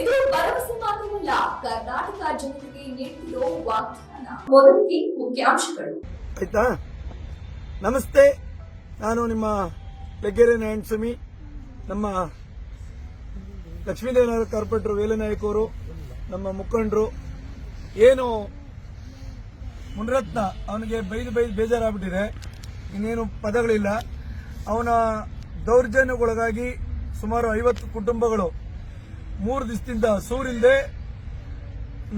ಇದು ಭರವಸೆ ಮಾತ್ರವಲ್ಲ, ಕರ್ನಾಟಕ ಜನತೆಗೆ ವಾಗ್ದಾನ. ಮೊದಲಿಗೆ ಮುಖ್ಯಾಂಶಗಳು. ಆಯ್ತಾ? ನಮಸ್ತೆ. ನಾನು ನಿಮ್ಮ ಬೆಗ್ಗೆರೆ ನಾರಾಯಣಸ್ವಾಮಿ. ನಮ್ಮ ಲಕ್ಷ್ಮೀದೇವನಗರ ಕಾರ್ಪೊರೇಟರ್ ವೇಲನಾಯಕ್ ಅವರು, ನಮ್ಮ ಮುಖಂಡರು. ಏನು ಮುನರತ್ನ ಅವನಿಗೆ ಬೈದು ಬೈದು ಬೇಜಾರಾಗ್ಬಿಟ್ಟಿದೆ. ಇನ್ನೇನು ಪದಗಳಿಲ್ಲ. ಅವನ ದೌರ್ಜನ್ಯಗೊಳಗಾಗಿ ಸುಮಾರು ಐವತ್ತು ಕುಟುಂಬಗಳು ಮೂರು ದಿವಸದಿಂದ ಸೂರಿಲ್ದೆ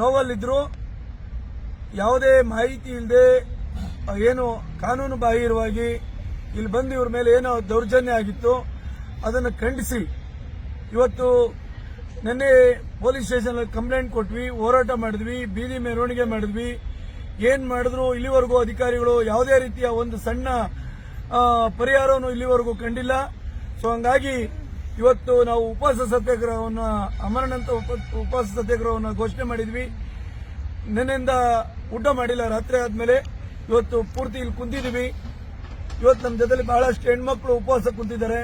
ನೋವಲ್ಲಿದ್ರು. ಯಾವುದೇ ಮಾಹಿತಿ ಇಲ್ಲದೆ ಏನು ಕಾನೂನು ಬಾಹಿರವಾಗಿ ಇಲ್ಲಿ ಬಂದು ಇವ್ರ ಮೇಲೆ ಏನೋ ದೌರ್ಜನ್ಯ ಆಗಿತ್ತು. ಅದನ್ನು ಖಂಡಿಸಿ. ಇವತ್ತು ನಿನ್ನೆ ಪೊಲೀಸ್ ಸ್ಟೇಷನ್ ಕಂಪ್ಲೇಂಟ್ ಕೊಟ್ವಿ, ಹೋರಾಟ ಮಾಡಿದ್ವಿ, ಬೀದಿ ಮೆರವಣಿಗೆ ಮಾಡಿದ್ವಿ. ಏನ್ ಮಾಡಿದ್ರು ಇಲ್ಲಿವರೆಗೂ ಅಧಿಕಾರಿಗಳು ಯಾವುದೇ ರೀತಿಯ ಒಂದು ಸಣ್ಣ ಪರಿಹಾರವನ್ನು ಇಲ್ಲಿವರೆಗೂ ಕಂಡಿಲ್ಲ. ಸೊ ಹಂಗಾಗಿ ಇವತ್ತು ನಾವು ಉಪವಾಸ ಸತ್ಯಾಗ್ರಹವನ್ನು ಅಮರಣಂತ ಉಪ- ಉಪವಾಸ ಸತ್ಯಾಗ್ರಹವನ್ನು ಘೋಷಣೆ ಮಾಡಿದ್ವಿ. ನಿನ್ನೆಯಿಂದ ಊಟ ಮಾಡಿಲ್ಲ, ರಾತ್ರಿ ಆದ್ಮೇಲೆ ಇವತ್ತು ಪೂರ್ತಿ ಇಲ್ಲಿ ಕುಂತಿದ್ವಿ. ಇವತ್ತು ನಮ್ಮ ಜೊತೆಲಿ ಬಹಳಷ್ಟು ಹೆಣ್ಮಕ್ಳು ಉಪವಾಸ ಕುಂತಿದ್ದಾರೆ.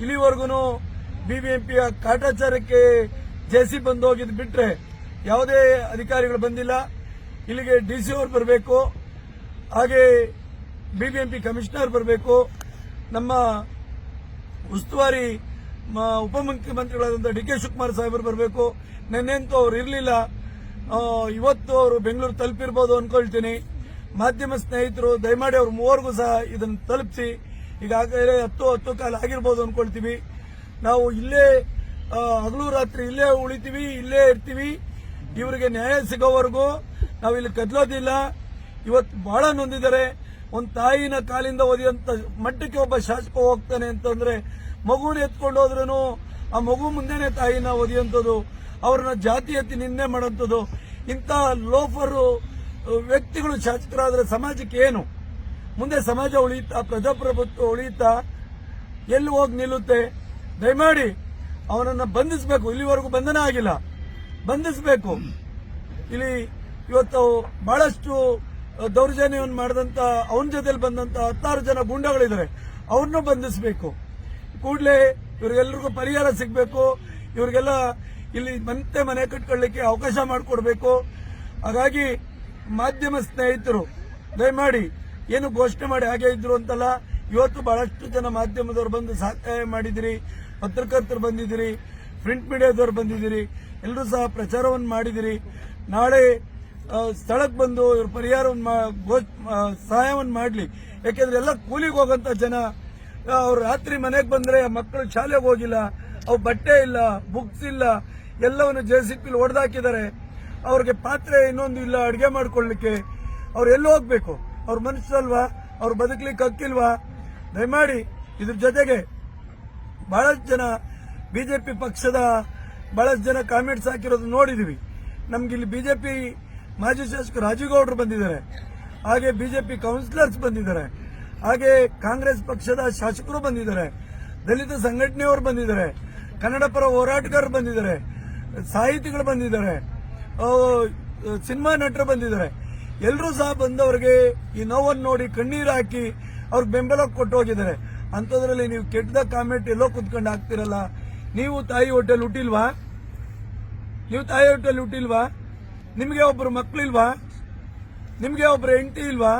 ಇಲ್ಲಿವರೆಗೂ ಬಿಬಿಎಂಪಿಯ ಕಾಟಾಚಾರಕ್ಕೆ ಜೆಸಿ ಬಂದು ಹೋಗಿದ್ ಬಿಟ್ರೆ ಯಾವುದೇ ಅಧಿಕಾರಿಗಳು ಬಂದಿಲ್ಲ. ಇಲ್ಲಿಗೆ ಡಿ ಸಿ ಅವರು ಬರಬೇಕು. ಹಾಗೆ ಬಿಬಿಎಂಪಿ ಕಮಿಷನರ್ ಬರಬೇಕು. ನಮ್ಮ ಉಸ್ತುವಾರಿ ಉಪಮುಖ್ಯಮಂತ್ರಿಗಳಾದಂತಹ ಡಿ ಕೆ ಶಿವಕುಮಾರ್ ಸಾಹೇಬರು ಬರಬೇಕು. ನೆನ್ನೆಂತೂ ಅವ್ರು ಇರಲಿಲ್ಲ. ಇವತ್ತು ಅವರು ಬೆಂಗಳೂರು ತಲುಪಿರ್ಬೋದು ಅನ್ಕೊಳ್ತೀನಿ. ಮಾಧ್ಯಮ ಸ್ನೇಹಿತರು, ದಯಮಾಡಿ ಅವ್ರ ಮೂವರಿಗೂ ಸಹ ಇದನ್ನು ತಲುಪಿಸಿ. ಈಗಾಗಲೇ ಹತ್ತು ಹತ್ತು ಕಾಲ ಆಗಿರ್ಬೋದು ಅನ್ಕೊಳ್ತೀವಿ. ನಾವು ಇಲ್ಲೇ ಹಗಲು ರಾತ್ರಿ ಇಲ್ಲೇ ಉಳಿತೀವಿ, ಇಲ್ಲೇ ಇರ್ತೀವಿ. ಇವರಿಗೆ ನ್ಯಾಯ ಸಿಗೋವರೆಗೂ ನಾವು ಇಲ್ಲಿ ಕದಲೋದಿಲ್ಲ. ಇವತ್ತು ಬಹಳ ನೊಂದಿದ್ದಾರೆ. ಒಂದು ತಾಯಿನ ಕಾಲಿಂದ ಓದಿಯಂತ ಮಟ್ಟಕ್ಕೆ ಒಬ್ಬ ಶಾಸಕ ಹೋಗ್ತಾನೆ ಅಂತಂದ್ರೆ ಮಗುನ ಎತ್ಕೊಂಡು ಹೋದ್ರೂ ಆ ಮಗು ಮುಂದೆನೆ ತಾಯಿನ ಓದಿಯಂತದ್ದು ಅವ್ರನ್ನ ಜಾತಿ ಎತ್ತಿ ನಿಂದೆ ಮಾಡೋಂಥದ್ದು ಇಂಥ ಲೋಫರು ವ್ಯಕ್ತಿಗಳು ಶಾಸಕರಾದ್ರೆ ಸಮಾಜಕ್ಕೆ ಏನು? ಮುಂದೆ ಸಮಾಜ ಉಳಿಯುತ್ತಾ, ಪ್ರಜಾಪ್ರಭುತ್ವ ಉಳಿಯುತ್ತಾ, ಎಲ್ಲಿ ಹೋಗಿ ನಿಲ್ಲುತ್ತೆ? ದಯಮಾಡಿ ಅವನನ್ನ ಬಂಧಿಸಬೇಕು. ಇಲ್ಲಿವರೆಗೂ ಬಂಧನ ಆಗಿಲ್ಲ. ಬಂಧಿಸಬೇಕು. ಇಲ್ಲಿ ಇವತ್ತು ಬಹಳಷ್ಟು ದೌರ್ಜನ್ಯವನ್ನು ಮಾಡಿದಂತ, ಅವನ ಜೊತೆಲಿ ಬಂದಂತ ಹತ್ತಾರು ಜನ ಗುಂಡಗಳಿದ್ದಾರೆ ಅವ್ರನ್ನೂ ಬಂಧಿಸಬೇಕು. ಕೂಡಲೇ ಇವ್ರಿಗೆಲ್ರಿಗೂ ಪರಿಹಾರ ಸಿಗಬೇಕು. ಇವರಿಗೆಲ್ಲ ಇಲ್ಲಿ ಮತ್ತೆ ಮನೆ ಕಟ್ಕೊಳ್ಳಿಕ್ಕೆ ಅವಕಾಶ ಮಾಡಿಕೊಡ್ಬೇಕು. ಹಾಗಾಗಿ ಮಾಧ್ಯಮ ಸ್ನೇಹಿತರು, ದಯಮಾಡಿ ಏನು ಘೋಷಣೆ ಮಾಡಿ ಹಾಗೆ ಇದ್ರು ಅಂತಲ್ಲ, ಇವತ್ತು ಬಹಳಷ್ಟು ಜನ ಮಾಧ್ಯಮದವರು ಬಂದು ಸಹಾಯ ಮಾಡಿದಿರಿ, ಪತ್ರಕರ್ತರು ಬಂದಿದ್ದೀರಿ ಪ್ರಿಂಟ್ ಮೀಡಿಯಾದವರು ಬಂದಿದ್ದೀರಿ ಎಲ್ಲರೂ ಸಹ ಪ್ರಚಾರವನ್ನು ಮಾಡಿದಿರಿ. ನಾಳೆ ಸ್ಥಳಕ್ಕೆ ಬಂದು ಇವ್ರ ಪರಿಹಾರವನ್ನು ಸಹಾಯವನ್ನು ಮಾಡಲಿ. ಯಾಕೆಂದ್ರೆ ಎಲ್ಲ ಕೂಲಿಗೆ ಹೋಗಂತ ಜನ. ಅವ್ರು ರಾತ್ರಿ ಮನೆಗೆ ಬಂದ್ರೆ ಮಕ್ಕಳು ಶಾಲೆಗೆ ಹೋಗಿಲ್ಲ. ಅವು ಬಟ್ಟೆ ಇಲ್ಲ, ಬುಕ್ಸ್ ಇಲ್ಲ, ಎಲ್ಲವನ್ನು ಜೆ ಸಿ ಪಿಲಿ ಹೊಡೆದಾಕಿದ್ದಾರೆ ಅವ್ರಿಗೆ ಪಾತ್ರೆ ಇನ್ನೊಂದು ಇಲ್ಲ, ಅಡುಗೆ ಮಾಡ್ಕೊಳ್ಳಿಕ್ಕೆ ಅವ್ರು ಎಲ್ಲಿ ಹೋಗ್ಬೇಕು? ಅವ್ರ ಮನಸ್ಸಲ್ವಾ ಅವ್ರು ಬದುಕಲಿಕ್ಕೆ ಹಕ್ಕಿಲ್ವಾ? ದಯಮಾಡಿ, ಇದ್ರ ಜೊತೆಗೆ ಬಹಳಷ್ಟು ಜನ ಬಿಜೆಪಿ ಪಕ್ಷದ ಬಹಳಷ್ಟು ಜನ ಕಾಮೆಂಟ್ಸ್ ಹಾಕಿರೋದು ನೋಡಿದೀವಿ. ನಮ್ಗೆ ಇಲ್ಲಿ ಬಿಜೆಪಿ ಮಾಜಿ ಶಾಸಕ ರಾಜೇಗೌಡರು ಬಂದಿದ್ದಾರೆ. ಹಾಗೆ ಬಿಜೆಪಿ ಕೌನ್ಸಿಲರ್ಸ್ ಬಂದಿದ್ದಾರೆ. ಹಾಗೆ ಕಾಂಗ್ರೆಸ್ ಪಕ್ಷದ ಶಾಸಕರು ಬಂದಿದ್ದಾರೆ. ದಲಿತ ಸಂಘಟನೆಯವರು ಬಂದಿದ್ದಾರೆ. ಕನ್ನಡ ಪರ ಹೋರಾಟಗಾರರು ಬಂದಿದ್ದಾರೆ. ಸಾಹಿತಿಗಳು ಬಂದಿದ್ದಾರೆ. ಸಿನಿಮಾ ನಟರು ಬಂದಿದ್ದಾರೆ. ಎಲ್ಲರೂ ಸಹ ಬಂದವರಿಗೆ ಈ ನೋವನ್ನು ನೋಡಿ ಕಣ್ಣೀರು ಹಾಕಿ ಅವ್ರಿಗೆ ಬೆಂಬಲ ಕೊಟ್ಟು ಹೋಗಿದ್ದಾರೆ. ಅಂಥದ್ರಲ್ಲಿ ನೀವು ಕೆಟ್ಟದ ಕಾಮೆಂಟ್ ಎಲ್ಲೋ ಕುತ್ಕೊಂಡು ಹಾಕ್ತಿರಲ್ಲ. ನೀವು ತಾಯಿ ಹೋಟೆಲ್ ಹುಟ್ಟಿಲ್ವಾ? ನೀವು ತಾಯಿ ಹೋಟೆಲ್ ಹುಟ್ಟಿಲ್ವಾ? ನಿಮಗೆ ಒಬ್ರು ಮಕ್ಳಿಲ್ವಾ ನಿಮಗೆ ಒಬ್ಬರು ಹೆಂಡತಿ ಇಲ್ವಾ?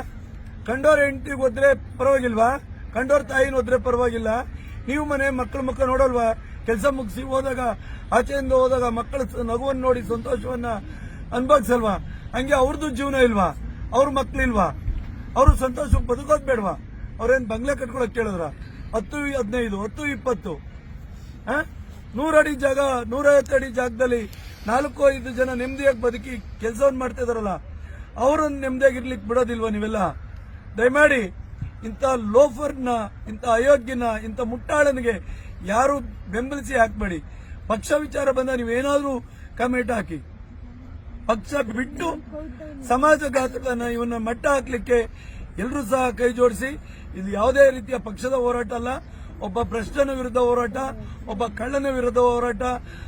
ಕಂಡೋರ್ ಹೆಂಡತಿ ಹೋದ್ರೆ ಪರವಾಗಿಲ್ವಾ? ಕಂಡೋರ್ ತಾಯಿನ ಹೋದ್ರೆ ಪರವಾಗಿಲ್ಲ. ನೀವು ಮನೆ ಮಕ್ಕಳು ಮಕ್ಕಳು ನೋಡಲ್ವಾ? ಕೆಲಸ ಮುಗಿಸಿ ಹೋದಾಗ, ಆಚೆಯಿಂದ ಹೋದಾಗ ಮಕ್ಕಳ ನಗುವನ್ನು ನೋಡಿ ಸಂತೋಷವನ್ನ ಅನುಭವಿಸಲ್ವಾ? ಹಂಗೆ ಅವ್ರದ್ದು ಜೀವನ ಇಲ್ವಾ? ಅವ್ರ ಮಕ್ಳಿಲ್ವಾ ಅವರು ಸಂತೋಷ ಬದುಕೋದ್ ಬೇಡವಾ ಅವ್ರೇನ್ ಬಂಗ್ಲೆ ಕಟ್ಕೊಳಕ್ ಕೇಳಿದ್ರ? ಹತ್ತು, ಹದಿನೈದು, ಹತ್ತು, ಇಪ್ಪತ್ತು? ನೂರಡಿ ಜಾಗ, ನೂರೈವತ್ತು ಅಡಿ ಜಾಗದಲ್ಲಿ ನಾಲ್ಕು ಐದು ಜನ ನೆಮ್ಮದಿಯಾಗಿ ಬದುಕಿ ಕೆಲಸವನ್ನು ಮಾಡ್ತಾ ಇದಾರಲ್ಲ, ಅವ್ರನ್ನ ನೆಮ್ಮದಿಯಾಗಿರ್ಲಿಕ್ಕೆ ಬಿಡೋದಿಲ್ವಾ ನೀವೆಲ್ಲ? ದಯಮಾಡಿ ಇಂಥ ಲೋಫರ್ನ, ಇಂಥ ಅಯೋಗ್ಯನ, ಇಂಥ ಮುಟ್ಟಾಳನಿಗೆ ಯಾರು ಬೆಂಬಲಿಸಿ ಹಾಕ್ಬೇಡಿ. ಪಕ್ಷ ವಿಚಾರ ಬಂದ ನೀವೇನಾದರೂ ಕಮೆಂಟ್ ಹಾಕಿ. ಪಕ್ಷ ಬಿಟ್ಟು ಸಮಾಜಘಾತಕನ ಇವನ್ನ ಮಟ್ಟ ಹಾಕ್ಲಿಕ್ಕೆ ಎಲ್ಲರೂ ಸಹ ಕೈ ಜೋಡಿಸಿ. ಇದು ಯಾವುದೇ ರೀತಿಯ ಪಕ್ಷದ ಹೋರಾಟ ಅಲ್ಲ, ಒಬ್ಬ ಭ್ರಷ್ಟನ ವಿರುದ್ಧ ಹೋರಾಟ, ಒಬ್ಬ ಕಳ್ಳನ ವಿರುದ್ಧ ಹೋರಾಟ.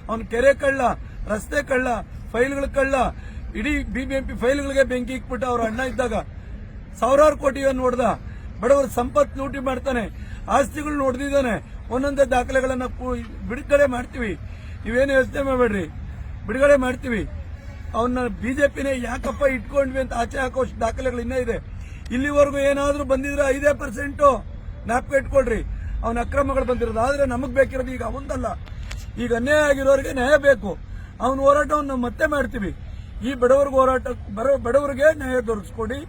ಅವನ ಕೆರೆ ಕಳ್ಳ ರಸ್ತೆ ಕಳ್ಳ, ಫೈಲ್ಗಳ ಕಳ್ಳ, ಇಡೀ ಬಿಬಿಎಂಪಿ ಫೈಲ್ಗಳಿಗೆ ಬೆಂಕಿ ಇಕ್ಬಿಟ್ಟು ಅವ್ರ ಅಣ್ಣ ಇದ್ದಾಗ ಸಾವಿರಾರು ಕೋಟಿಯನ್ನು ನೋಡ್ದ. ಬಡವರ ಸಂಪತ್ತು ಲೂಟಿ ಮಾಡ್ತಾನೆ, ಆಸ್ತಿಗಳು ನೋಡ್ದಿದ್ದಾನೆ, ಒಂದೊಂದೇ ದಾಖಲೆಗಳನ್ನ ಬಿಡುಗಡೆ ಮಾಡ್ತೀವಿ. ನೀವೇನು ಯೋಚನೆ ಮಾಡಬೇಡ್ರಿ, ಬಿಡುಗಡೆ ಮಾಡ್ತೀವಿ. ಅವನ್ನ ಬಿಜೆಪಿನೇ ಯಾಕಪ್ಪ ಇಟ್ಕೊಂಡ್ವಿ ಅಂತ ಆಚೆ ಹಾಕೋ ದಾಖಲೆಗಳು ಇನ್ನೂ ಇದೆ. ಇಲ್ಲಿವರೆಗೂ ಏನಾದರೂ ಬಂದಿದ್ರೆ ಐದೇ ಪರ್ಸೆಂಟು ಜ್ಞಾಪಕ ಇಟ್ಕೊಳ್ರಿ. ಅವನ ಅಕ್ರಮಗಳು ಬಂದಿರೋದು. ಆದರೆ ನಮಗೆ ಬೇಕಿರೋದು ಈಗ ಒಂದಲ್ಲ ಈಗ ಅನ್ಯಾಯ ಆಗಿರೋರಿಗೆ ನ್ಯಾಯ ಬೇಕು. ಅವನ ಹೋರಾಟವನ್ನು ಮತ್ತೆ ಮಾಡ್ತೀವಿ. ಈ ಬಡವರಿಗೆ ಹೋರಾಟ, ಬಡ- ಬಡವರಿಗೆ ನ್ಯಾಯ ದೊರಕಿಸ್ಕೊಡಿ,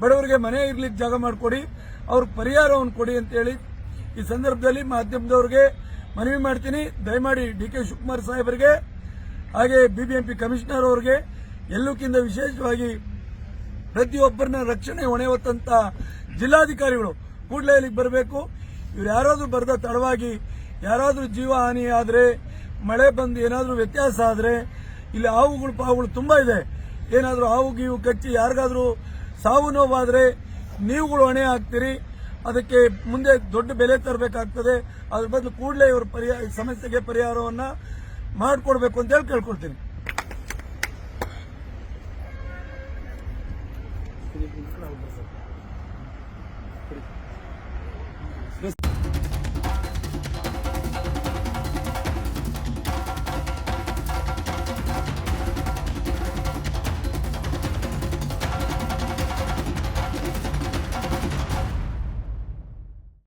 ಬಡವರಿಗೆ ಮನೆ ಇರ್ಲಿಕ್ಕೆ ಜಾಗ ಮಾಡಿಕೊಡಿ, ಅವ್ರಿಗೆ ಪರಿಹಾರವನ್ನು ಕೊಡಿ ಅಂತೇಳಿ ಈ ಸಂದರ್ಭದಲ್ಲಿ ಮಾಧ್ಯಮದವ್ರಿಗೆ ಮನವಿ ಮಾಡ್ತೀನಿ. ದಯಮಾಡಿ ಡಿ ಕೆ ಶಿವಕುಮಾರ್ ಸಾಹೇಬರಿಗೆ, ಹಾಗೆ ಬಿಬಿಎಂಪಿ ಕಮಿಷನರ್ ಅವರಿಗೆ, ಎಲ್ಲಕ್ಕಿಂತ ವಿಶೇಷವಾಗಿ ಪ್ರತಿಯೊಬ್ಬರನ್ನ ರಕ್ಷಣೆ ಹೊಣೆ ಹೊತ್ತಂತ ಜಿಲ್ಲಾಧಿಕಾರಿಗಳು ಕೂಡಲೇ ಇಲ್ಲಿಗೆ ಬರಬೇಕು. ಇವ್ರು ಯಾರಾದರೂ ಬರೆದ ತಡವಾಗಿ, ಯಾರಾದರೂ ಜೀವ ಹಾನಿ ಆದ್ರೆ ಮಳೆ ಬಂದು ಏನಾದರೂ ವ್ಯತ್ಯಾಸ ಆದರೆ ಇಲ್ಲಿ ಹಾವುಗಳು ಪಾವುಗಳು ತುಂಬ ಇದೆ. ಏನಾದರೂ ಹಾವು ಗೀವು ಕಚ್ಚಿ ಯಾರಿಗಾದರೂ ಸಾವು ನೋವಾದರೆ ನೀವುಗಳು ಹೊಣೆ ಹಾಕ್ತೀರಿ. ಅದಕ್ಕೆ ಮುಂದೆ ದೊಡ್ಡ ಬೆಲೆ ತರಬೇಕಾಗ್ತದೆ. ಅದ್ರ ಬದಲು ಕೂಡಲೇ ಇವರು ಪರಿಹಾರ ಸಮಸ್ಯೆಗೆ ಪರಿಹಾರವನ್ನ ಮಾಡಿಕೊಡ್ಬೇಕು ಅಂತ ಹೇಳಿ ಕೇಳ್ಕೊಳ್ತೀನಿ.